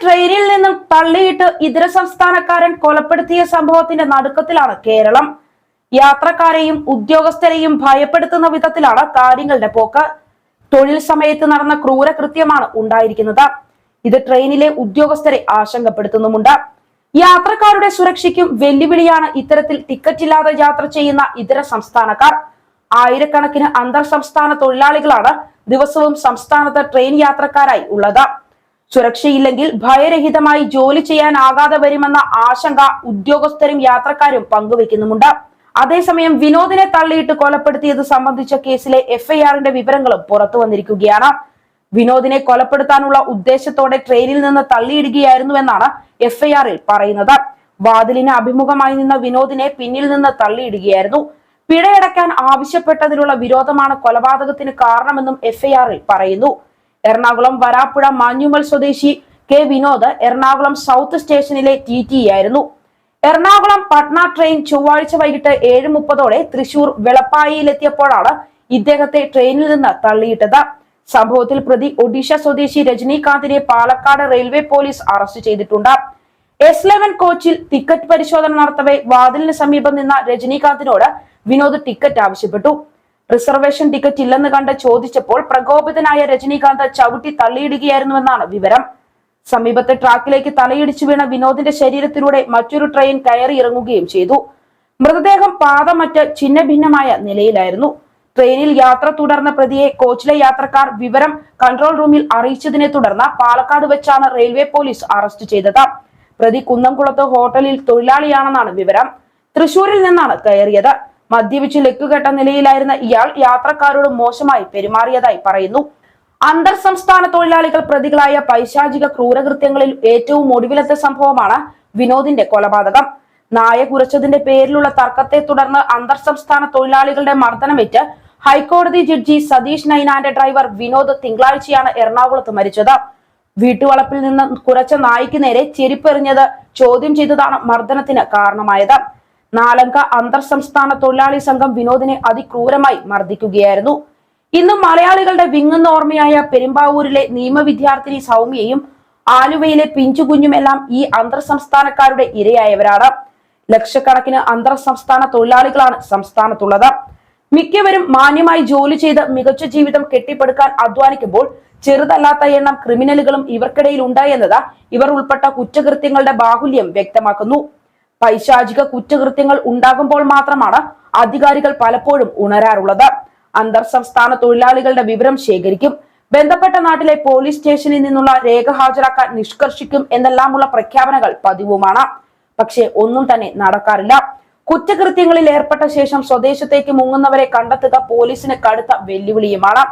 ട്രെയിനിൽ നിന്നും തള്ളിയിട്ട് ഇതര സംസ്ഥാനക്കാരൻ കൊലപ്പെടുത്തിയ സംഭവത്തിന്റെ നടുക്കത്തിലാണ് കേരളം. യാത്രക്കാരെയും ഉദ്യോഗസ്ഥരെയും ഭയപ്പെടുത്തുന്ന വിധത്തിലാണ് കാര്യങ്ങളുടെ പോക്ക്. തൊഴിൽ സമയത്ത് നടന്ന ക്രൂരകൃത്യമാണ് ഉണ്ടായിരിക്കുന്നത്. ഇത് ട്രെയിനിലെ ഉദ്യോഗസ്ഥരെ ആശങ്കപ്പെടുത്തുന്നുമുണ്ട്. യാത്രക്കാരുടെ സുരക്ഷയ്ക്കും വെല്ലുവിളിയാണ് ഇത്തരത്തിൽ ടിക്കറ്റ് ഇല്ലാതെ യാത്ര ചെയ്യുന്ന ഇതര സംസ്ഥാനക്കാർ. ആയിരക്കണക്കിന് അന്തർ സംസ്ഥാന തൊഴിലാളികളാണ് ദിവസവും സംസ്ഥാനത്ത് ട്രെയിൻ യാത്രക്കാരായി ഉള്ളത്. സുരക്ഷയില്ലെങ്കിൽ ഭയരഹിതമായി ജോലി ചെയ്യാനാകാതെ വരുമെന്ന ആശങ്ക ഉദ്യോഗസ്ഥരും യാത്രക്കാരും പങ്കുവെക്കുന്നുമുണ്ട് അതേസമയം വിനോദിനെ തള്ളിയിട്ട് കൊലപ്പെടുത്തിയത് സംബന്ധിച്ച കേസിലെ എഫ്ഐആറിന്റെ വിവരങ്ങളും പുറത്തു വന്നിരിക്കുകയാണ്. വിനോദിനെ കൊലപ്പെടുത്താനുള്ള ഉദ്ദേശത്തോടെ ട്രെയിനിൽ നിന്ന് തള്ളിയിടുകയായിരുന്നുവെന്നാണ് എഫ്ഐആറിൽ പറയുന്നത്. വാതിലിന് അഭിമുഖമായി നിന്ന വിനോദിനെ പിന്നിൽ നിന്ന് തള്ളിയിടുകയായിരുന്നു. പിഴയടയ്ക്കാൻ ആവശ്യപ്പെട്ടതിലുള്ള വിരോധമാണ് കൊലപാതകത്തിന് കാരണമെന്നും എഫ്ഐആറിൽ പറയുന്നു. എറണാകുളം വരാപ്പുഴ മാഞ്ഞുമൽ സ്വദേശി കെ വിനോദ് എറണാകുളം സൗത്ത് സ്റ്റേഷനിലെ ടി ടി ആയിരുന്നു. എറണാകുളം പട്ന ട്രെയിൻ ചൊവ്വാഴ്ച വൈകിട്ട് ഏഴ് മുപ്പതോടെ തൃശൂർ വെളപ്പായിയിലെത്തിയപ്പോഴാണ് ഇദ്ദേഹത്തെ ട്രെയിനിൽ നിന്ന് തള്ളിയിട്ടത്. സംഭവത്തിൽ പ്രതി ഒഡീഷ സ്വദേശി രജനീകാന്തിനെ പാലക്കാട് റെയിൽവേ പോലീസ് അറസ്റ്റ് ചെയ്തിട്ടുണ്ട്. എസ് ലെവൻ കോച്ചിൽ ടിക്കറ്റ് പരിശോധന നടത്തവേ വാതിലിന് സമീപം നിന്ന രജനീകാന്തിനോട് വിനോദ് ടിക്കറ്റ് ആവശ്യപ്പെട്ടു. റിസർവേഷൻ ടിക്കറ്റ് ഇല്ലെന്ന് കണ്ട് ചോദിച്ചപ്പോൾ പ്രകോപിതനായ രജനീകാന്ത് ചവിട്ടി തള്ളിയിടുകയായിരുന്നുവെന്നാണ് വിവരം. സമീപത്തെ ട്രാക്കിലേക്ക് തലയിടിച്ചു വീണ വിനോദിന്റെ ശരീരത്തിലൂടെ മറ്റൊരു ട്രെയിൻ കയറി ഇറങ്ങുകയും ചെയ്തു. മൃതദേഹം പാതമറ്റ് ഛിന്ന ഭിന്നമായ നിലയിലായിരുന്നു. ട്രെയിനിൽ യാത്ര തുടർന്ന പ്രതിയെ കോച്ചിലെ യാത്രക്കാർ വിവരം കൺട്രോൾ റൂമിൽ അറിയിച്ചതിനെ തുടർന്ന് പാലക്കാട് വെച്ചാണ് റെയിൽവേ പോലീസ് അറസ്റ്റ് ചെയ്തത്. പ്രതി കുന്നംകുളത്ത് ഹോട്ടലിൽ തൊഴിലാളിയാണെന്നാണ് വിവരം. തൃശൂരിൽ നിന്നാണ് കയറിയത്. മദ്യപിച്ച് ലക്കുകെട്ട നിലയിലായിരുന്ന ഇയാൾ യാത്രക്കാരോട് മോശമായി പെരുമാറിയതായി പറയുന്നു. അന്തർ സംസ്ഥാന തൊഴിലാളികൾ പ്രതികളായ പൈശാചിക ക്രൂരകൃത്യങ്ങളിൽ ഏറ്റവും ഒടുവിലത്തെ സംഭവമാണ് വിനോദിന്റെ കൊലപാതകം. നായ കുരച്ചതിന്റെ പേരിലുള്ള തർക്കത്തെ തുടർന്ന് അന്തർ സംസ്ഥാന തൊഴിലാളികളുടെ മർദ്ദനമേറ്റ് ഹൈക്കോടതി ജഡ്ജി സതീഷ് നൈനാന്റെ ഡ്രൈവർ വിനോദ് തിങ്കളാഴ്ചയാണ് എറണാകുളത്ത് മരിച്ചത്. വീട്ടുവളപ്പിൽ നിന്ന് കുറച്ച നായ്ക്ക് നേരെ ചെരിപ്പെറിഞ്ഞത് ചോദ്യം ചെയ്തതാണ് മർദ്ദനത്തിന് കാരണമായത്. നാലംഗ അന്തർ സംസ്ഥാന തൊഴിലാളി സംഘം വിനോദിനെ അതിക്രൂരമായി മർദ്ദിക്കുകയായിരുന്നു. ഇന്നും മലയാളികളുടെ വിങ്ങുന്ന ഓർമ്മയായ പെരുമ്പാവൂരിലെ നിയമവിദ്യാർത്ഥിനി സൗമ്യയും ആലുവയിലെ പിഞ്ചുകുഞ്ഞുമെല്ലാം ഈ അന്തർ സംസ്ഥാനക്കാരുടെ ഇരയായവരാണ്. ലക്ഷക്കണക്കിന് അന്തർ സംസ്ഥാന തൊഴിലാളികളാണ് സംസ്ഥാനത്തുള്ളത്. മിക്കവരും മാന്യമായി ജോലി ചെയ്ത് മികച്ച ജീവിതം കെട്ടിപ്പടുക്കാൻ അധ്വാനിക്കുമ്പോൾ ചെറുതല്ലാത്ത എണ്ണം ക്രിമിനലുകളും ഇവർക്കിടയിൽ ഉണ്ടായെന്നത് ഇവർ ഉൾപ്പെട്ട കുറ്റകൃത്യങ്ങളുടെ ബാഹുല്യം വ്യക്തമാക്കുന്നു. പൈശാചിക കുറ്റകൃത്യങ്ങൾ ഉണ്ടാകുമ്പോൾ മാത്രമാണ് അധികാരികൾ പലപ്പോഴും ഉണരാറുള്ളത്. അന്തർ സംസ്ഥാന തൊഴിലാളികളുടെ വിവരം ശേഖരിക്കും. ബന്ധപ്പെട്ട നാട്ടിലെ പോലീസ് സ്റ്റേഷനിൽ നിന്നുള്ള രേഖ ഹാജരാക്കാൻ നിഷ്കർഷിക്കും എന്നെല്ലാമുള്ള പ്രഖ്യാപനങ്ങൾ പതിവുമാണ്. പക്ഷേ ഒന്നും തന്നെ നടക്കാറില്ല. കുറ്റകൃത്യങ്ങളിൽ ഏർപ്പെട്ട ശേഷം സ്വദേശത്തേക്ക് മുങ്ങുന്നവരെ കണ്ടെത്തുക പോലീസിന് കടുത്ത വെല്ലുവിളിയുമാണ്.